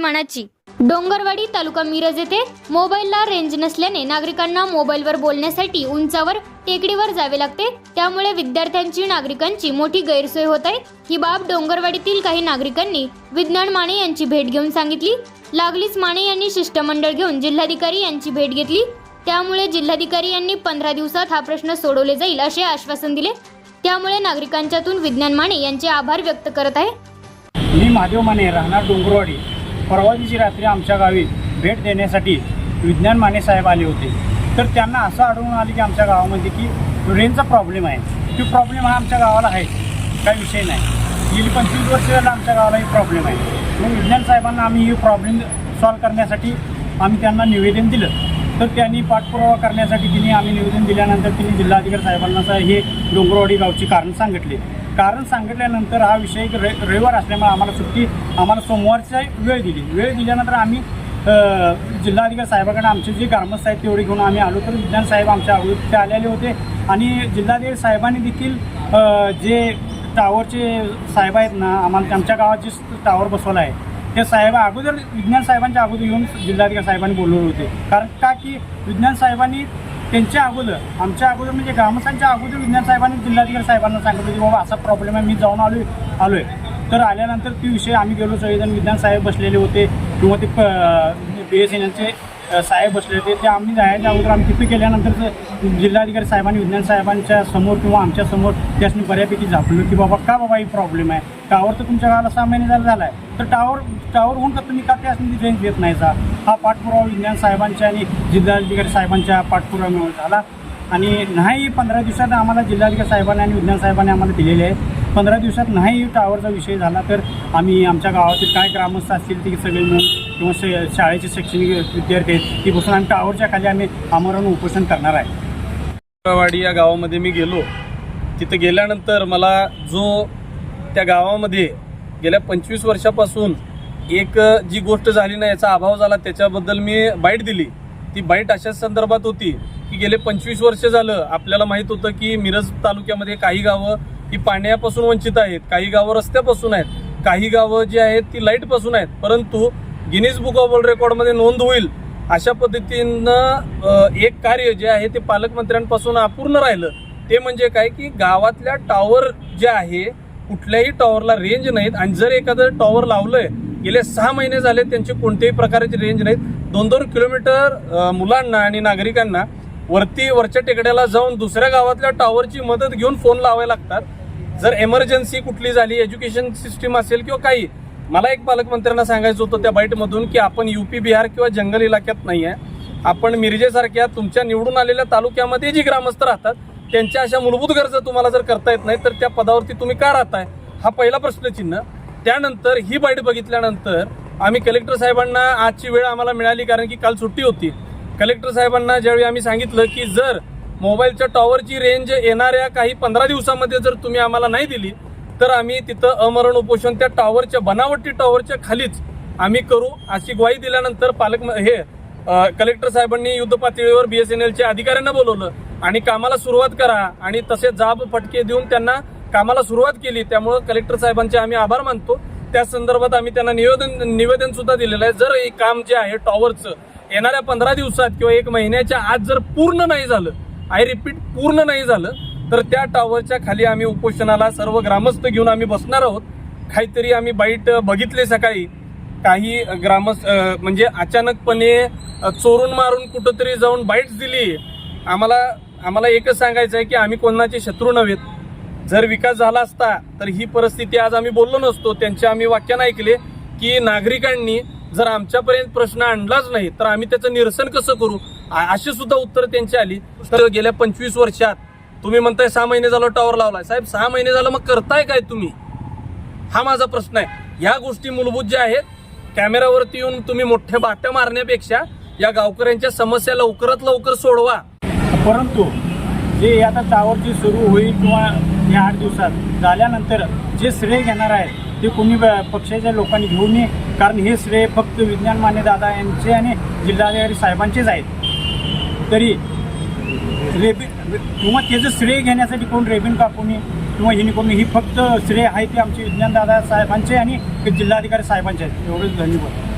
मानाची. डोंगरवाडी तालुका मिरज येथे मोबाईलला रेंज नसल्याने नागरिकांना मोबाईलवर बोलण्यासाठी उंचावर टेकडीवर जावे लागते. त्यामुळे विद्यार्थ्यांची नागरिकांची मोठी गैरसोय होत आहे. ही बाब डोंगरवाडीतील काही नागरिकांनी विज्ञान माने यांची भेट घेऊन सांगितली. लागलीच माने यांनी शिष्टमंडळ घेऊन जिल्हाधिकारी यांची भेट घेतली. त्यामुळे जिल्हाधिकारी यांनी पंधरा दिवसात हा प्रश्न सोडवले जाईल असे आश्वासन दिले. त्यामुळे नागरिकांच्यातून विज्ञान माने यांचे आभार व्यक्त करत आहे. मी माधव माने राहणार डोंगरवाडी. परवा दिवशी रात्री आमच्या गावी भेट देण्यासाठी विज्ञान माने साहेब आले होते. तर त्यांना असं आढळून आले की आमच्या गावामध्ये की रेनचा प्रॉब्लेम आहे. तो प्रॉब्लेम हा आमच्या गावाला आहे. काही विषय नाही. गेली पंचवीस वर्ष झाला आमच्या गावाला ही प्रॉब्लेम आहे. मग विज्ञान साहेबांना आम्ही ही प्रॉब्लेम सॉल्व करण्यासाठी आम्ही त्यांना निवेदन दिलं. तर त्यांनी पाठपुरावा करण्यासाठी तिने आम्ही निवेदन दिल्यानंतर तिने जिल्हाधिकारी साहेबांना हे डोंगरवाडी गावची कारण सांगितले. कारण सांगितल्यानंतर हा विषय रे रविवार असल्यामुळे आम्हाला सुट्टी आम्हाला सोमवारचा वेळ दिली. वेळ दिल्यानंतर आम्ही जिल्हाधिकारी साहेबाकडे आमचे जे ग्रामस्थ आहेत तेवढे घेऊन आम्ही आलो तर विज्ञान साहेब आमच्या अगोदर आलेले होते. आणि जिल्हाधिकारी साहेबांनी देखील जे टावरचे साहेब आहेत ना आम्हाला आमच्या गावात जे टावर बसवला आहे ते साहेब अगोदर विज्ञान साहेबांच्या अगोदर येऊन जिल्हाधिकारी साहेबांनी बोलवले होते. कारण का? की विज्ञान साहेबांनी त्यांच्या अगोदर आमच्या अगोदर म्हणजे ग्रामस्थांच्या अगोदर विज्ञान साहेबांनी जिल्हाधिकारी साहेबांना सांगितलं की बाबा असा प्रॉब्लेम आहे मी जाऊन आलो आलो आहे तर आल्यानंतर ती विषय आम्ही गेलो सगळेजण विज्ञान साहेब बसलेले होते. किंवा ते बी एस एन एलचे साहेब बसले होते. ते आम्ही जायच्या अगोदर आम्ही तिथे गेल्यानंतर ते जिल्हाधिकारी साहेबांनी विज्ञान साहेबांच्या समोर किंवा आमच्यासमोर त्यासनी बऱ्यापैकी झापलं की बाबा का बाबा ही प्रॉब्लेम आहे? टावर तर तुमच्या गावाला सहा महिने झाला झाला आहे तर टावर टावर होऊन का तुम्ही का त्यासनी रेंज देत नाही जा हा पाठपुरावा विज्ञान साहेबांच्या आणि जिल्हाधिकारी साहेबांच्या पाठपुराव्यामुळे झाला. आणि नाही पंधरा दिवसात आम्हाला जिल्हाधिकारी साहेबांनी आणि विज्ञान साहेबांनी आम्हाला दिलेले आहे. पंधरा दिवसात नाही टावरचा विषय झाला तर आम्ही आमच्या गावातील काय ग्रामस्थ असतील ते सगळे मिळून किंवा शे शाळेचे शैक्षणिक विद्यार्थी आहेत ती बसून आम्ही टावरच्या खाली आम्ही आमरण उपोषण करणार आहे. वाडी या गावामध्ये मी गेलो. तिथं गेल्यानंतर मला जो त्या गावामध्ये गेल्या पंचवीस वर्षापासून एक जी गोष्ट झाली नाही याचा अभाव झाला त्याच्याबद्दल मी बाईट दिली. ती बाईट अशाच संदर्भात होती की गेले पंचवीस वर्ष झालं. आपल्याला माहीत होतं की मिरज तालुक्यामध्ये काही गावं ही पाण्यापासून वंचित आहेत काही गावं रस्त्यापासून आहेत काही गावं जी आहेत ती लाईटपासून आहेत. परंतु गिनीज बुक ऑफ वर्ल्ड रेकॉर्डमध्ये नोंद होईल अशा पद्धतीनं एक कार्य जे आहे ते पालकमंत्र्यांपासून अपूर्ण राहिलं. ते म्हणजे काय की गावातल्या टॉवर जे आहे कुठल्याही टॉवरला रेंज नाहीत आणि जर एखादं टॉवर लावलंय गेले सहा महिने झाले त्यांची कोणत्याही प्रकारची रेंज नाहीत. दोन दोन किलोमीटर मुलांना आणि नागरिकांना वरती वरच्या टेकड्याला जाऊन दुसऱ्या गावातल्या टॉवरची मदत घेऊन फोन लावायला लागतात. जर एमर्जन्सी कुठली झाली एज्युकेशन सिस्टीम असेल किंवा काही मला एक पालकमंत्र्यांना सांगायचं होतं त्या बाईटमधून की आपण युपी बिहार किंवा जंगल इलाक्यात नाही आहे आपण मिरजेसारख्या तुमच्या निवडून आलेल्या तालुक्यामध्ये जी ग्रामस्थ राहतात त्यांच्या अशा मूलभूत गरजा तुम्हाला जर करता येत नाही तर त्या पदावरती तुम्ही का राहताय? हा पहिला प्रश्नचिन्ह. त्यानंतर ही बाईट बघितल्यानंतर आम्ही कलेक्टर साहेबांना आजची वेळ आम्हाला मिळाली कारण की काल सुट्टी होती. कलेक्टर साहेबांना ज्यावेळी आम्ही सांगितलं की जर मोबाईलच्या टॉवरची रेंज येणाऱ्या काही पंधरा दिवसामध्ये जर तुम्ही आम्हाला नाही दिली तर आम्ही तिथं अमरण उपोषण त्या टॉवरच्या बनावटी टॉवरच्या खालीच आम्ही करू. अशी ग्वाही दिल्यानंतर पालक हे कलेक्टर साहेबांनी युद्ध पातळीवर बीएसएनएलच्या अधिकाऱ्यांना बोलवलं आणि कामाला सुरुवात करा आणि तसे जाब फटके देऊन त्यांना कामाला सुरुवात केली. त्यामुळं कलेक्टर साहेबांचे आम्ही आभार मानतो. त्या संदर्भात आम्ही त्यांना निवेदन निवेदन सुद्धा दिलेलं आहे. जर हे काम जे आहे टॉवरचं येणाऱ्या पंधरा दिवसात किंवा एक महिन्याच्या आत जर पूर्ण नाही झालं आय रिपीट पूर्ण नाही झालं तर त्या टॉवरच्या खाली आम्ही उपोषणाला सर्व ग्रामस्थ घेऊन आम्ही बसणार आहोत. काहीतरी आम्ही बाईट बघितले सकाळी. काही ग्रामस्थ म्हणजे अचानकपणे चोरून मारून कुठंतरी जाऊन बाईट्स दिली. आम्हाला आम्हाला एकच सांगायचं आहे की आम्ही कोणाचे शत्रू नव्हेत. जर विकास झाला असता तर ही परिस्थिती आज आम्ही बोललो नसतो. त्यांचे आम्ही वाक्यानं ऐकले की नागरिकांनी जर आमच्यापर्यंत प्रश्न आणलाच नाही तर आम्ही त्याचं निरसन कसं करू? अशी सुद्धा उत्तर त्यांची आली. तर गेल्या पंचवीस वर्षात तुम्ही म्हणताय सहा महिने झालं टॉवर लावलाय. साहेब सहा महिने झालं मग करताय काय तुम्ही? हा माझा प्रश्न आहे. ह्या गोष्टी मूलभूत ज्या आहेत कॅमेऱ्यावरती येऊन तुम्ही मोठ्या बाट्या मारण्यापेक्षा या गावकऱ्यांच्या समस्या लवकरात लवकर सोडवा. परंतु जे आता टावर जी सुरू होईल किंवा या आठ दिवसात झाल्यानंतर जे श्रेय घेणार आहे ते कोणी पक्षाच्या लोकांनी घेऊ नये. कारण हे श्रेय फक्त विज्ञान माने दादा यांचे आणि जिल्हाधिकारी साहेबांचेच आहेत. तरी रेबिन किंवा त्याचं श्रेय घेण्यासाठी कोण रेबीन कापून किंवा हिने ही फक्त श्रेय आहे ते आमचे विज्ञान दादा साहेबांचे आणि जिल्हाधिकारी साहेबांचे आहेत. एवढंच धन्यवाद.